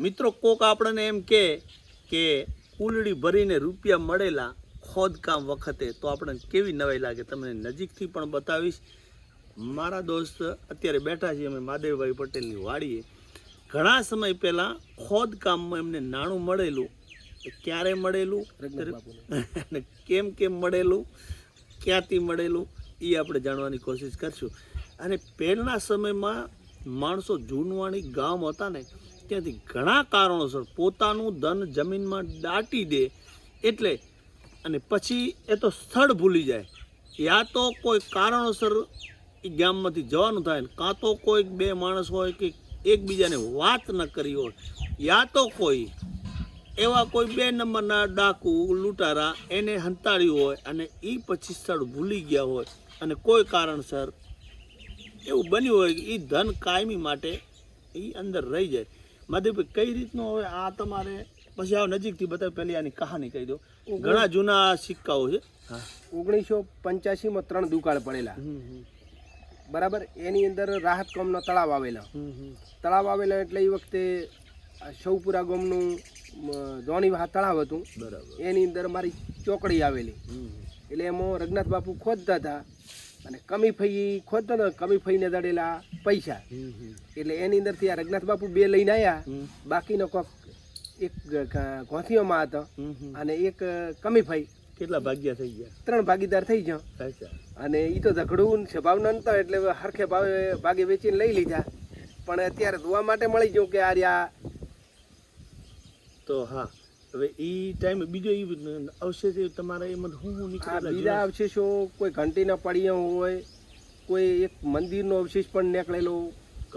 મિત્રો, કોક આપણને એમ કે કે કુલડી ભરીને રૂપિયા મળેલા ખોદકામ વખતે તો આપણને કેવી નવાઈ લાગે, તમને નજીકથી પણ બતાવીશ. મારા દોસ્ત અત્યારે બેઠા છીએ અમે મહાદેવભાઈ પટેલની વાડીએ. ઘણા સમય પહેલાં ખોદકામમાં એમને નાણું મળેલું ક્યારે મળેલું? કેમ કેમ મળેલું? ક્યાંથી મળેલું? એ આપણે જાણવાની કોશિશ કરશું. અને પહેલાંના સમયમાં માણસો જૂનવાણી ગામ હતા ને ત્યાંથી ઘણા કારણોસર પોતાનું ધન જમીનમાં દાટી દે એટલે અને પછી એ તો સ્થળ ભૂલી જાય. યા તો કોઈ કારણોસર એ ગામમાંથી જવાનું થાય કાં તો કોઈક બે માણસ હોય કે એકબીજાને વાત ન કરી હોય, યા તો કોઈ એવા કોઈ બે નંબરના ડાકુ, લૂંટારા એને હંતાડ્યું હોય અને એ પછી સ્થળ ભૂલી ગયા હોય અને કોઈ કારણસર એવું બન્યું હોય કે એ ધન કાયમી માટે એ અંદર રહી જાય. માધવભાઈ કઈ રીતનો હવે આ તમારે પછી આવ નજીકથી બતાવ પહેલી આની કહાની કહી દો. ઘણા જૂના સિક્કાઓ છે. ઓગણીસો પંચ્યાસીમાં ત્રણ દુકાળ પડેલા. બરાબર? એની અંદર રાહત કોમનો તળાવ આવેલા. તળાવ આવેલા એટલે એ વખતે સૌપુરા ગામનું ધોની વાહ તળાવ હતું. બરાબર. એની અંદર મારી ચોકડી આવેલી. એટલે એમાં રઘનાથ બાપુ ખોદતા હતા. અને કમી ફઈ ખોદતો ને કમી ફઈને દડેલા પૈસા. એટલે એની અંદરથી આ રઘનાથ બાપુ બે લઈને આવ્યા બાકીનો કોક એક ગોથીઓમાં હતો. અને એક કમી ફઈ. કેટલા ભાગ્યા થઈ ગયા? ત્રણ ભાગીદાર થઈ ગયા. અને એ તો ઝઘડું ને નતો એટલે હરખે ભાવે ભાગે વેચીને લઈ લીધા. પણ અત્યારે જોવા માટે મળી ગયું કે આ રહ્યા. તો હા. હવે એ ટાઈમે બીજો એ અવશેષ તમારા એમાં હું નીકળેલા બીજા અવશેષો કોઈ ઘંટીના પડિયા હોય કોઈ એક મંદિરનો અવશેષ પણ નીકળેલો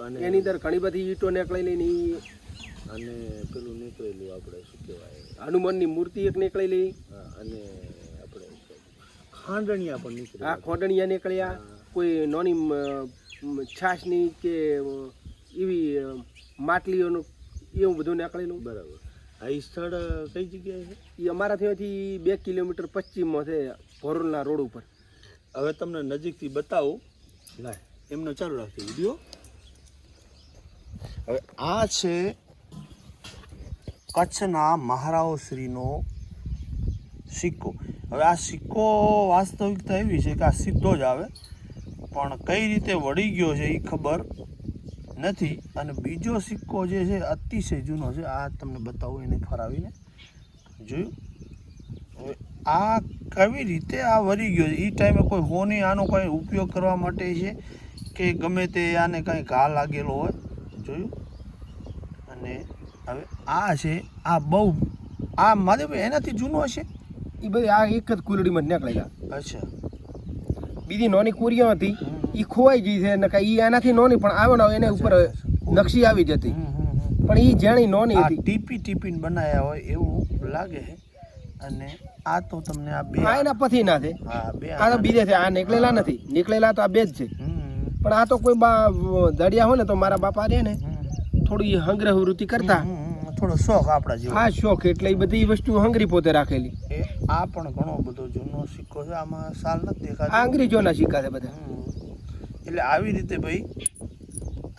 અને એની અંદર ઘણી બધી ઈંટો નીકળેલી નહીં અને પેલું નીકળેલું આપણે શું કહેવાય? હનુમાનની મૂર્તિ એક નીકળેલી. અને આપણે ખાંડણિયા પણ નીકળ્યા આ ખોડણિયા નીકળ્યા. કોઈ નાની છાશની કે એવી માટલીઓનું એવું બધું નીકળેલું. બરાબર. આ સ્થળ કઈ જગ્યાએ છે? એ અમારા ત્યાંથી બે કિલોમીટર પશ્ચિમમાં છે ભોરલના રોડ ઉપર. હવે તમને નજીકથી બતાવું. લાય એમનો ચાલુ રાખજો વીડિયો. હવે આ છે કચ્છના મહારાઓ શ્રીનો સિક્કો. હવે આ સિક્કો વાસ્તવિકતા એવી છે કે આ સીધો જ આવે. પણ કઈ રીતે વળી ગયો છે એ ખબર નથી. અને બીજો સિક્કો જે છે અતિશય જૂનો છે આ તમને બતાવું એને ફરાવીને જોયું. હવે આ કેવી રીતે આ વળી ગયો? એ ટાઈમે કોઈ હોની આનો કંઈ ઉપયોગ કરવા માટે છે કે ગમે તે આને કંઈ ઘા લાગેલો હોય? જોયું? અને હવે આ છે આ બહુ આ માધવભાઈ એનાથી જૂનો હશે? એ બધી આ એક જ કુલડીમાં જ નીકળેલા. અચ્છા. બીજી નાની કુરીઓ હતી એ ખોવાઈ ગઈ છે નકા એ એનાથી નોની પણ આવે ને એને ઉપર નકશી આવી જતી. પણ એ જેણી નોની હતી. ટીપી ટીપીને બનાવ્યા હોય એવું લાગે છે. અને આ તો તમને આ બે આ એના પછી ના છે. હા આ તો બીજે છે. આ નીકળેલા નથી. નીકળેલા તો આ બે જ છે. પણ આ તો કોઈ બા દડિયા હોય ને તો મારા બાપા રે ને થોડી હંગ્રહ વૃત્તિ કરતા. થોડો શોખ આપણા જેવો. આ શોખ એટલે એ બધી વસ્તુ હંગરી પોતે રાખેલી. આ પણ ઘણો બધો જૂનો સિક્કો છે. આમાં સાલ નથી દેખાતો. અંગ્રેજોના સિક્કા છે બધા. એટલે આવી રીતે ભાઈ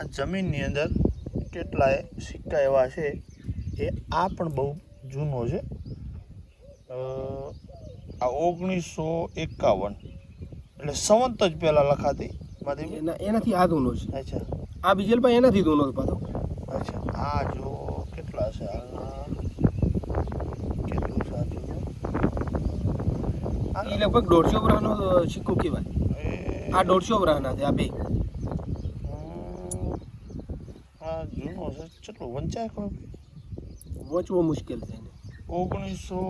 આ જમીનની અંદર કેટલાય સિક્કા એવા છે એ આ પણ બહુ જૂનો છે. આ ઓગણીસો એકાવન. એટલે સંવંત જ પહેલાં લખાતી એના એનાથી આ દૂનો છે. અચ્છા. આ બીજલભાઈ એનાથી દૂનો છે પાછો. અચ્છા આ જો કેટલા છે? હાલના કેટલું છે આ લગભગ દોઢસો ગ્રામનો સિક્કો કહેવાય. આ દોઢસો વરાના છે આ બે. આ જૂનો છે કેટલો વંચાય વચવો મુશ્કેલ છે ઓગણીસો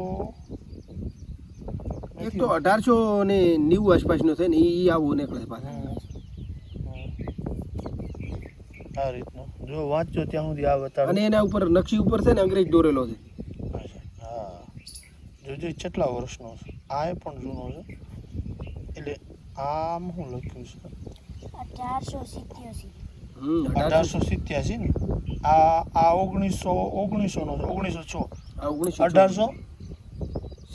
એક તો અઢારસો ને નેવું આસપાસનો છે ને એ આવું નીકળે પાછા. આ રીતનું. જો વાંચો ત્યાં સુધી આ બતાડો. અને એના ઉપર નકશી ઉપર છે ને અંગ્રેજ દોરેલો છે. હા. જોજો કેટલા વર્ષનો છે. આ એ પણ જૂનો છે. એટલે આમ હું લખ્યું છે? અઢારસો સિત્યોસી. અઢારસો સિત્યાસી ને? આ આ ઓગણીસો ઓગણીસો નો ઓગણીસો છ. ઓગણીસો અઢારસો?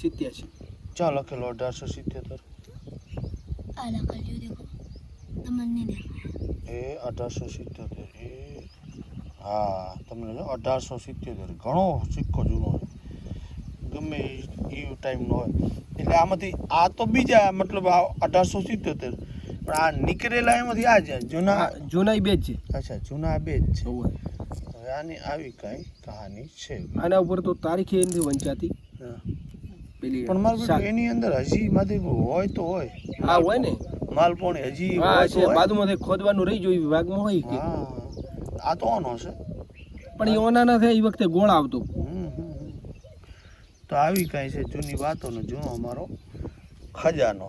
સિત્યાસી. ચા લખેલો અઢારસો સિત્તેર આ લખેલું દેખો. તમને નહીં દેખાય એ અઢારસો સિત્તેર એ હા તમને અઢારસો સિત્યોતેર. ઘણો સિક્કો જૂનો છે. ગમે એ ટાઈમનો હોય. એટલે આમાંથી આ તો બીજા મતલબ અઢારસો સિત્યોતેર. પણ આ નીકળેલા એમાંથી આ જ જૂના જૂના બે જ છે. અચ્છા જૂના બે જ છે. હવે. આની આવી કાંઈ કહાની છે. આના ઉપર તો તારીખે નથી વંચાતી. પેલી પણ મારું. એની અંદર હજી માંથી હોય તો હોય. હા હોય ને. માલપોણી હજી હા હોય છે. બાજુમાંથી ખોદવાનું રહી જોયું વિભાગમાં હોય કે. આ તો ઓનો છે. પણ એ ઓના ના થાય એ વખતે ગોળ આવતો. તો આવી કાંઈ છે જૂની વાતોનો જૂનો અમારો ખજાનો.